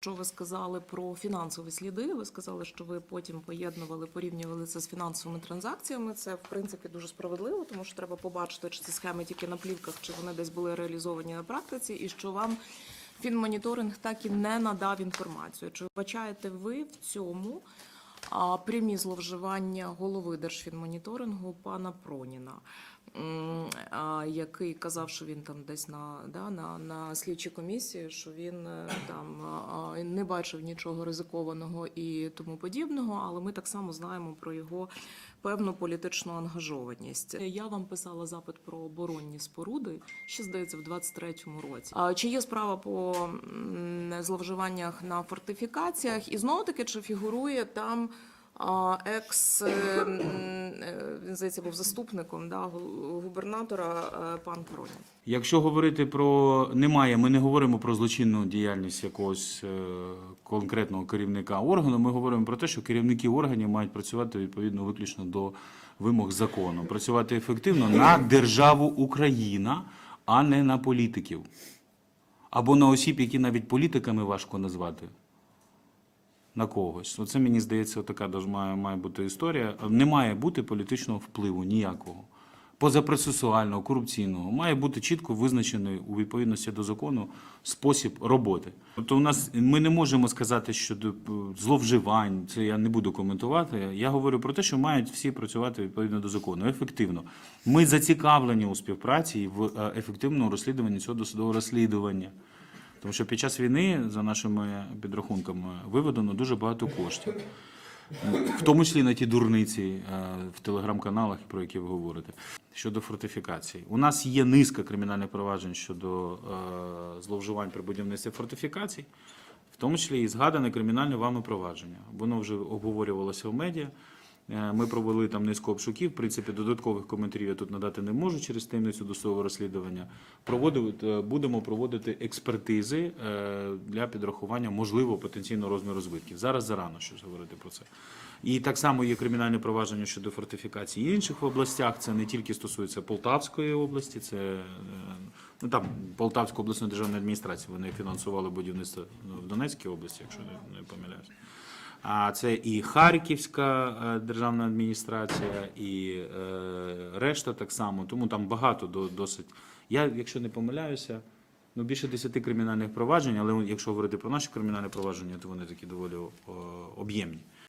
Що ви сказали про фінансові сліди? Ви сказали, що ви потім поєднували, порівнювали це з фінансовими транзакціями. Це в принципі дуже справедливо, тому що треба побачити, чи ці схеми тільки на плівках, чи вони десь були реалізовані на практиці, і що вам фінмоніторинг так і не надав інформацію. Чи вбачаєте ви в цьому прямі зловживання голови Держфінмоніторингу пана Проніна? який казав, що він там десь на, да, на, на слідчій комісії, що він е, там не бачив нічого ризикованого і тому подібного, але ми так само знаємо про його певну політичну ангажованість. Я вам писала запит про оборонні споруди, ще здається, в 23-му році. Чи є справа по зловживаннях на фортифікаціях? І знову таки, чи фігурує там? Екс е, е, він здається був заступником да, губернатора е, пан Пронін. Якщо говорити про немає, ми не говоримо про злочинну діяльність якогось конкретного керівника органу. Ми говоримо про те, що керівники органів мають працювати відповідно виключно до вимог закону, працювати ефективно на державу Україна, а не на політиків. Або на осіб, які навіть політиками важко назвати. На когось. Оце мені здається, така має, має бути історія. Не має бути політичного впливу ніякого. Позапроцесуального, корупційного, має бути чітко визначений у відповідності до закону спосіб роботи. Тобто, у нас ми не можемо сказати щодо е, зловживань, це я не буду коментувати. Я говорю про те, що мають всі працювати відповідно до закону, ефективно. Ми зацікавлені у співпраці в е, ефективному розслідуванні цього досудового розслідування. Тому що під час війни, за нашими підрахунками, виведено дуже багато коштів. В тому числі на ті дурниці е, в телеграм-каналах, про які ви говорите. Щодо фортифікацій. У нас є низка кримінальних проваджень щодо е, зловживань при будівництві фортифікацій, в тому числі і згадане кримінальне вами провадження. Воно вже обговорювалося в медіа. Е, Ми провели там низку обшуків. В принципі, додаткових коментарів я тут надати не можу через таємницю досудового розслідування. Проводили, е, будемо проводити експертизи е, для підрахування можливого потенційного розміру збитків. Зараз зарано щось говорити про це. І так само є кримінальне провадження щодо фортифікації інших областях. Це не тільки стосується Полтавської області, це ну там Полтавської обласної державної адміністрації. Вони фінансували будівництво ну, в Донецькій області, якщо не помиляюсь. А це і Харківська е, державна адміністрація, і е, решта так само. Тому там багато досить. Я, якщо не помиляюся, ну більше 10 кримінальних проваджень, але якщо говорити про наші кримінальні провадження, то вони такі доволі об'ємні.